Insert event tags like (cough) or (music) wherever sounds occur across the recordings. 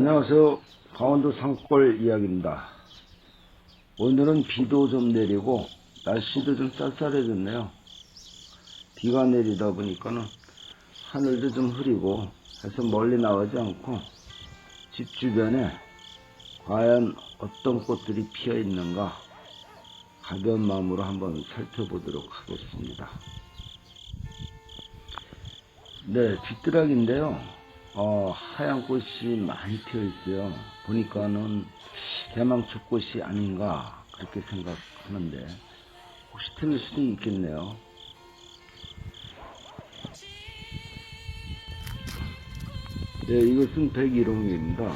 안녕하세요. 강원도 산골 이야기입니다. 오늘은 비도 좀 내리고 날씨도 좀 쌀쌀해졌네요. 비가 내리다 보니까는 하늘도 좀 흐리고 해서 멀리 나가지 않고 집 주변에 과연 어떤 꽃들이 피어 있는가 가벼운 마음으로 한번 살펴보도록 하겠습니다. 네, 뒷드락인데요. 어, 하얀 꽃이 많이 피어 있어요. 보니까는 대망초 꽃이 아닌가 그렇게 생각하는데 혹시 틀릴 수도 있겠네요. 네, 이것은 백일홍입니다.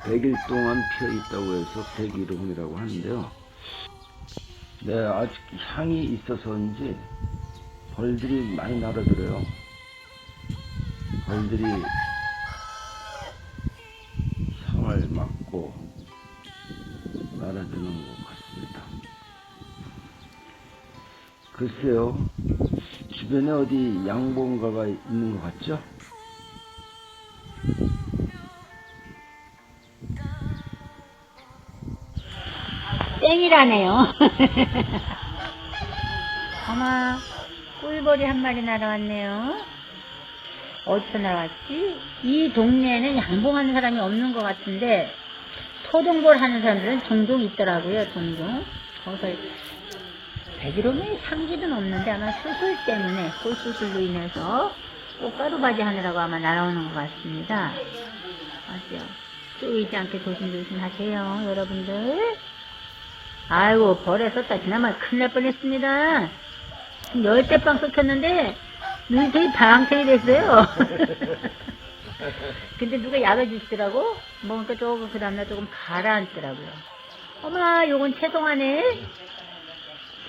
100일 동안 피어 있다고 해서 백일홍이라고 하는데요. 네, 아직 향이 있어서인지 벌들이 많이 날아들어요. 벌들이 향을 맡고 날아드는 것 같습니다. 글쎄요, 주변에 어디 양봉가가 있는 것 같죠? 땡이라네요. (laughs) 어마, 꿀벌이 한 마리 날아왔네요. 어디서 날아왔지? 이 동네에는 양봉하는 사람이 없는 것 같은데, 토종벌 하는 사람들은 종종 있더라고요, 종종. 거기서, 백일홍의 상기는 없는데 아마 수술 때문에, 꽃수술로 인해서 꽃가루 바지 하느라고 아마 날아오는 것 같습니다. 맞죠? 쪼이지 않게 조심조심 하세요, 여러분들. 아이고 벌에 썼다 지난번에 큰일 날 뻔했습니다 열대빵 썩혔는데 눈이 되게 방생이 됐어요. 근데 누가 약을 주시더라고? 먹으니까 조금 그 다음날 조금 가라앉더라고요. 어머 요건 채송하네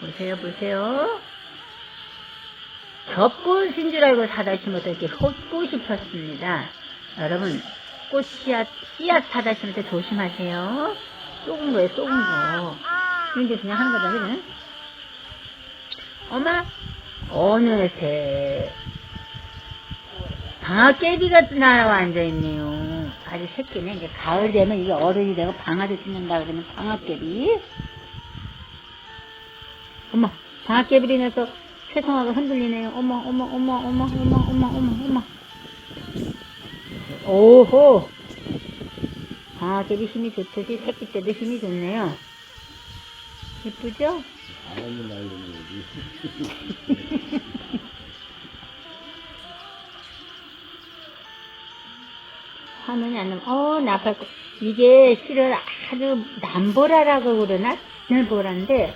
보세요 보세요. 겹꽃인 줄 알고 사다 심어도 이렇게 헛꽃이 폈습니다. 여러분 꽃 씨앗 씨앗 사다 심을 때 조심하세요. 쏘은 거예요 쏘은 거. 이제 그냥 하는 거다, 그냥. 엄마, 어느 새, 방아깨비가 나와 앉아있네요. 아주 새끼네. 이제 가을 되면 이게 어른이 되고 방아를 찢는다 그러면 방아깨비. 어머, 방아깨비로 인해서 세상화가 흔들리네요. 어머, 어머, 어머, 어머, 어머, 어머, 어머, 어머. 오호! 방아깨비 힘이 좋듯이 새끼 때도 힘이 좋네요. 예쁘죠? 날리는 거지. 화면이 안 나면, 어, 나팔, 꽃. 이게 실은 아주 남보라라고 그러나? 늘보라인데,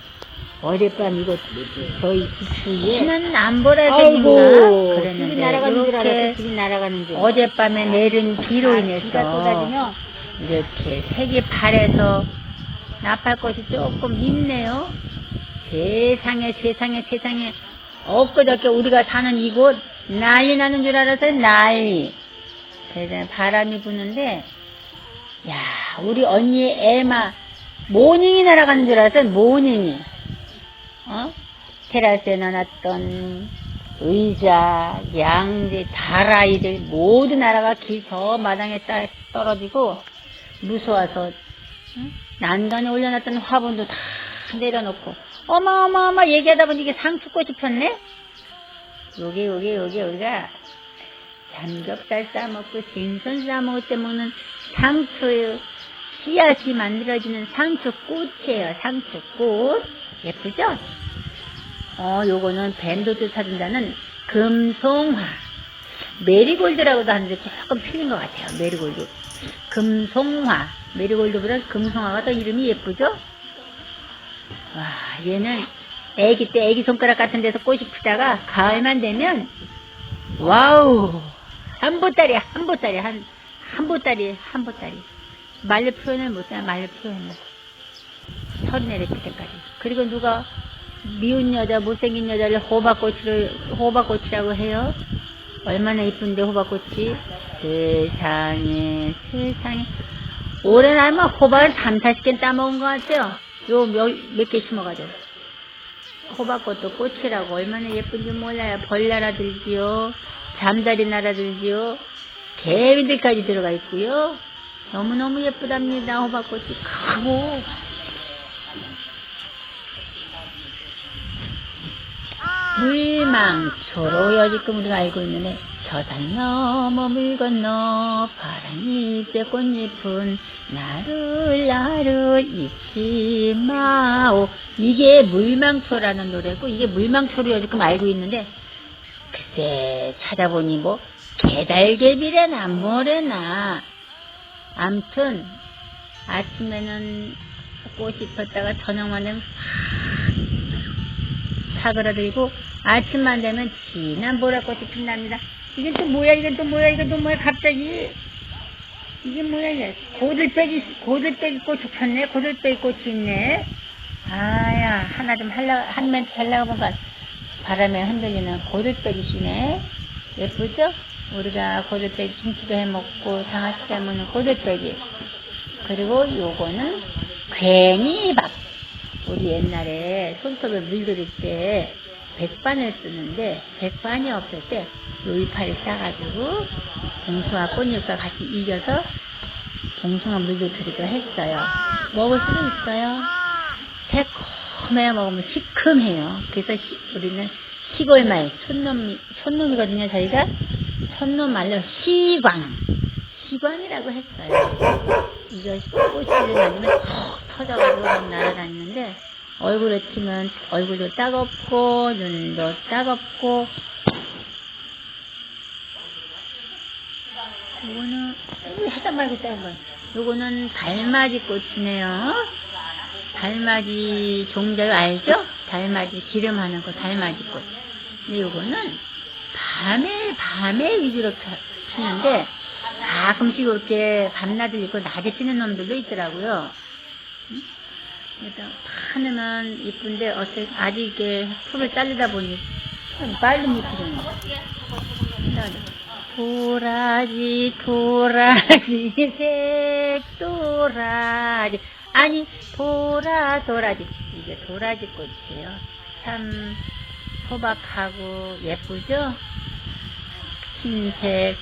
어젯밤 이거 저희 집 주위에 는 남보라 아이고, 그랬는데 집이 날아가는 줄 알았어, 집이 날아가는 줄. 어젯밤에 내린 비로 아, 인해서 비가 쏟아지면 이렇게 색이 파래서 나팔꽃이 조금 있네요. 세상에 세상에 세상에 엊그저께 우리가 사는 이곳 난리 나는 줄 알았어요 난리. 세상에 바람이 부는데 야 우리 언니의 애마 모닝이 날아가는 줄 알았어요 모닝이. 어? 테라스에 놔놨던 의자, 양재, 다라이들 모두 날아가 길 저 마당에 따- 떨어지고 무서워서 응? 난간에 올려놨던 화분도 다 내려놓고 어마어마어마 얘기하다 보니 이게 상추꽃이 폈네? 요게 요게 요게 우리가 삼겹살 싸먹고 생선 싸먹을 때 먹는 상추 씨앗이 만들어지는 상추꽃이에요 상추꽃 예쁘죠? 어 요거는 밴드도 사준다는 금송화 메리골드라고도 하는데 조금 틀린 것 같아요 메리골드 금송화 메리골드보다 금송화가 더 이름이 예쁘죠? 와 얘는 애기 때 애기 손가락 같은 데서 꽃이 피다가 가을만 되면 와우 한 보따리 한 보따리 한 한 보따리 한 보따리. 말로 표현을 못해 말로 표현을. 서리 내릴 때까지. 그리고 누가 미운 여자 못생긴 여자를 호박꽃을 호박꽃이라고 해요? 얼마나 이쁜데 호박꽃이 세상에 세상에. 올해는 아마 호박을 3, 40개 따먹은 것 같아요 요 몇 개 심어가지고 호박꽃도 꽃이라고. 얼마나 예쁜지 몰라요. 벌 날아들지요. 잠자리 날아들지요. 개미들까지 들어가 있고요. 너무너무 예쁘답니다. 호박꽃이 크고. 물망초로요 지금 우리가 알고 있는 애 저산 넘어 물 건너 파랑잎에 꽃잎은 나를 나를 잊지 마오 이게 물망초라는 노래고 이게 물망초로요 지금 알고 있는데 글쎄 찾아보니 뭐 개달개비래나 뭐래나 암튼 아침에는 꽃이 폈다가 저녁만 되면 사그라들고 아침만 되면 진한 보라꽃이 핀답니다. 이게 또 뭐야? 이게 또 뭐야? 이게 또 뭐야? 갑자기 이게 뭐야? 이게 고들빼기 고들빼기 꽃이 폈네. 고들빼기 꽃이 있네. 아야 하나 좀 할라 한 멘트 하려고 보니까 바람에 흔들리는 고들빼기 씨네. 예쁘죠? 우리가 고들빼기 김치도 해 먹고 장아찌도 해 먹는 고들빼기. 그리고 요거는 괜히 밥. 우리 옛날에 손톱에 물들일 때 백반을 쓰는데 백반이 없을 때 요이파를 싸가지고 봉숭아 꽃잎과 같이 익혀서 봉숭아 물들이기도 했어요. 먹을 수도 있어요. 새콤해 먹으면 시큼해요. 그래서 시- 우리는 시골말 촌놈 촌놈이거든요. 저희가 촌놈 말로 시광 시광이라고 했어요. 이거 꽃을 톡 터져가지고 막 날아다니는데 얼굴에 튀면 얼굴도 따갑고 눈도 따갑고 요거는 하다 말고 따는 거 요거는 달맞이 꽃이네요. 달맞이 종자요 알죠? 달맞이 기름하는 거 달맞이 꽃. 근데 요거는 밤에 밤에 위주로 펴- 피는데 가끔씩 이렇게 밤낮을 입고 낮에 피는 놈들도 있더라고요. 응? 그래서 파내면 이쁜데 어째 아직 이게 풀을 자르다 보니 참 빨리 못 피는 거. 도라지 도라지 색 도라지 아니 도라 도라지 이게 도라지 꽃이에요. 참 호박하고 예쁘죠? 흰색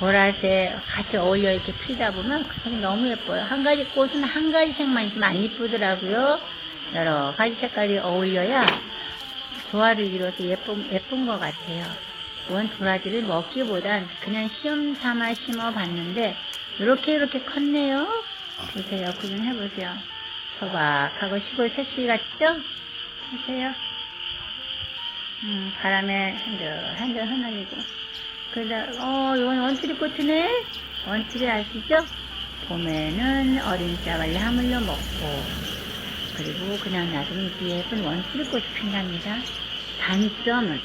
보라색 같이 어울려 이렇게 피다 보면 그 색이 너무 예뻐요. 한 가지 꽃은 한 가지 색만 있으면 안 이쁘더라고요. 여러 가지 색깔이 어울려야 조화를 이루어서 예쁜, 예쁜 것 같아요. 원 도라지를 먹기보단 그냥 시험 삼아 심어 봤는데 이렇게 이렇게 컸네요. 보세요. 구경해보세요. 소박하고 시골 새씨 같죠? 보세요. 음, 바람에 한들 흩날리고 그러다 어 이건 원추리 꽃이네. 원추리 아시죠? 봄에는 어린 짝을 하물며 먹고 그리고 그냥 놔두면 예쁜 원추리 꽃이 핀답니다. 단점은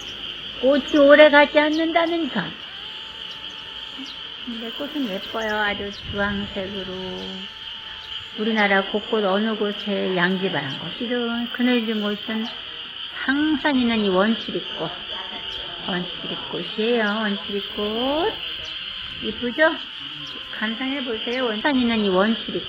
꽃이 오래 가지 않는다는 점. 근데 꽃은 예뻐요. 아주 주황색으로. 우리나라 곳곳 어느 곳에 양지바란 곳이든 그늘진 곳은 항상 있는 이 원추리꽃 원추리꽃이에요. 원추리꽃. 이쁘죠? 감상해 보세요. 원상 있는 이 원추리꽃